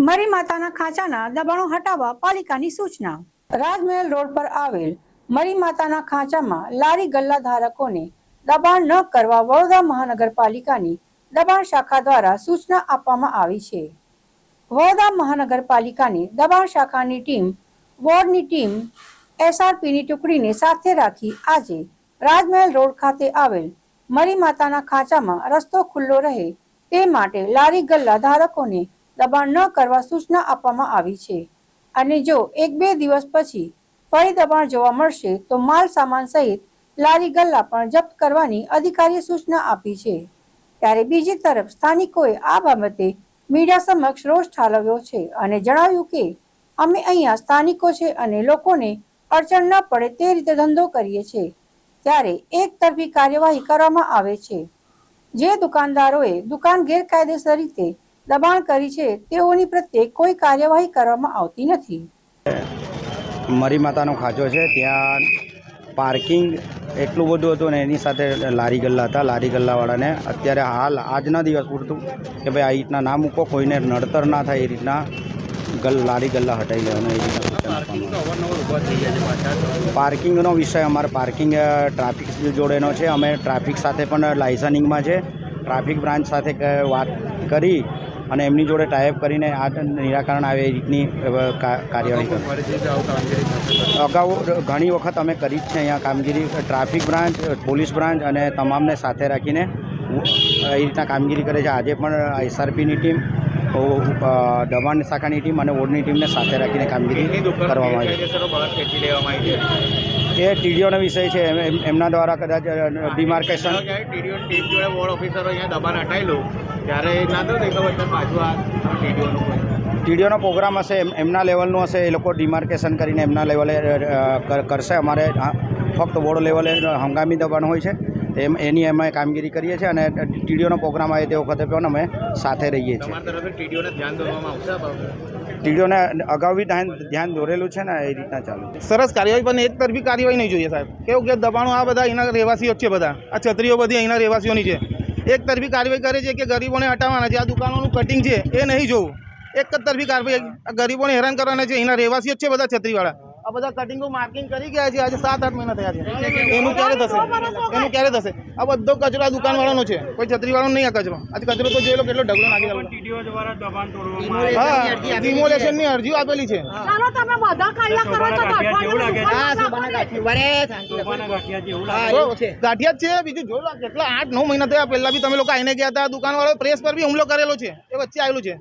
મરી માતાના ખાંચાના દબાણો હટાવવા પાલિકાની સૂચના. રાજમહેલ રોડ પર આવેલ મરી માતાના ખાંચામાં લારી ગલ્લા ધારકોને દબાણ ન કરવા વડોદરા મહાનગરપાલિકાની દબાણ શાખા દ્વારા સૂચના આપવામાં આવી છે. વડોદરા મહાનગરપાલિકાની દબાણ શાખાની ટીમ, વોર્ડની ટીમ, એસઆરપીની ટુકડીને સાથે રાખી આજે રાજમહેલ રોડ ખાતે આવેલ મરી માતાના ખાંચામાં રસ્તો ખુલ્લો રહે તે માટે લારી ગલ્લા ધારકોને દબાણ ન કરવા સૂચના આપવામાં આવી છે. અને જો એક બે દિવસ પછી ફરી દબાણ જોવા મળશે, તો માલ સામાન સહિત લારી ગલ્લા પણ જપ્ત કરવાની અધિકારીએ સૂચના આપી છે. ત્યારે બીજી તરફ સ્થાનિકોએ આ બાબતે મીડિયા સમક્ષ રોષ ઠાલવ્યો છે અને જણાવ્યું કે, અમે અહીંયા સ્થાનિકો છે અને લોકોને અડચણ ન પડે તે રીતે ધંધો કરીએ છીએ. ત્યારે એક તરફી કાર્યવાહી કરવામાં આવે છે. જે દુકાનદારોએ દુકાન ગેરકાયદેસર રીતે દબાણ કરી છે, તેઓની પ્રત્યે કોઈ કાર્યવાહી કરવામાં આવતી નથી મરી માતાનો ખાંચો છે, ત્યાં પાર્કિંગ એટલું બધું હતું ને એની સાથે લારી ગલ્લા હતા, લારી ગલ્લાવાળાને અત્યારે હાલ આજના દિવસ પૂરતું કે ભાઈ આ રીતના ના મૂકો, કોઈને નડતર ના થાય એ રીતના ગલ, લારી ગલ્લા હટાવી લેવાનું. પાર્કિંગનો વિષય, અમારે પાર્કિંગ ટ્રાફિક જોડેનો છે, અમે ટ્રાફિક સાથે પણ લાઇસનિંગમાં છે ટ્રાફિક બ્રાન્ચ સાથે વાત કરી અને એમની જોડે ટાઈપ કરીને આ નિરાકરણ આવે એ રીતની કાર્યવાહી અગાઉ ઘણી વખત અમે કરી જ છે અહીંયા કામગીરી ટ્રાફિક બ્રાન્ચ પોલીસ બ્રાન્ચ અને તમામને સાથે રાખીને એ રીતના કામગીરી કરે છે. આજે પણ એસઆરપીની ટીમ દબાણ શાખાની ટીમ અને વોર્ડની ટીમને સાથે રાખીને કામગીરી કરવામાં આવી એ ટીડીઓનો વિષય છે એમ- એમ- એમના દ્વારા કદાચ ડિમાર્કેશન ટીડીઓ ટીમ જોડે વોર્ડ ઓફિસરો અહીંયા દબાણ હટાવેલું ત્યારે ના તો પાછું આ ટીડીઓનું ટીડીઓનો પ્રોગ્રામ હશે એમ- એમના લેવલનું હશે એ લોકો ડિમાર્કેશન કરીને એમના લેવલે કરશે. અમારે ફક્ત વોર્ડ લેવલે હંગામી દબાણ હોય છે. એમ એની અમે કામગીરી કરીએ છીએ અને ટીડીઓનો પ્રોગ્રામ આવે તે વખતે પણ અમે સાથે રહીએ છીએ. ટીડીઓને ધ્યાન દોરવામાં આવશે આ બાબતે? ટીડીઓને અગાઉ બી ધ્યાન ધ્યાન દોરેલું છે ને એ રીતના ચાલુ. સરસ કાર્યવાહી પણ એક તરફી કાર્યવાહી નહીં જોઈએ સાહેબ. કેવું કે દબાણો આ બધા અહીંના રહેવાસીઓ છે બધા. આ છત્રીઓ બધી અહીંના રહેવાસીઓની છે. એક તરફી કાર્યવાહી કરે છે કે ગરીબોને હટાવવાના છે. આ દુકાનોનું કટિંગ છે એ નહીં જોવું. એક જ તરફી કાર્યવાહી ગરીબોને હેરાન કરવાના છે. અહીંના રહેવાસીઓ છે બધા છત્રીવાળા. આ બધા કટિંગો માર્કિંગ કરી ગયા છે. આજે સાત આઠ મહિના થયા છે. એનું ક્યારે થશે? એનું ક્યારે થશે? આ બધો કચરો આ દુકાનવાળાનો છે. કોઈ છત્રીવાળો નહીં આ કચરો. આજે કચરો તો જોઈ લો કેટલો ઢગલો નાખી હા ડિમોલેશનની અરજીઓ આપેલી છે. ચાલો તમે બધા કાર્ય કરો છો ગાંઠિયા જ છે. બીજું જો કેટલા આઠ નવ મહિના થયા. પહેલા બી તમે લોકો આઈને ગયા હતા. દુકાનવાળો પ્રેસ પર બી હુમલો કરેલો છે. એ વચ્ચે આવેલું છે.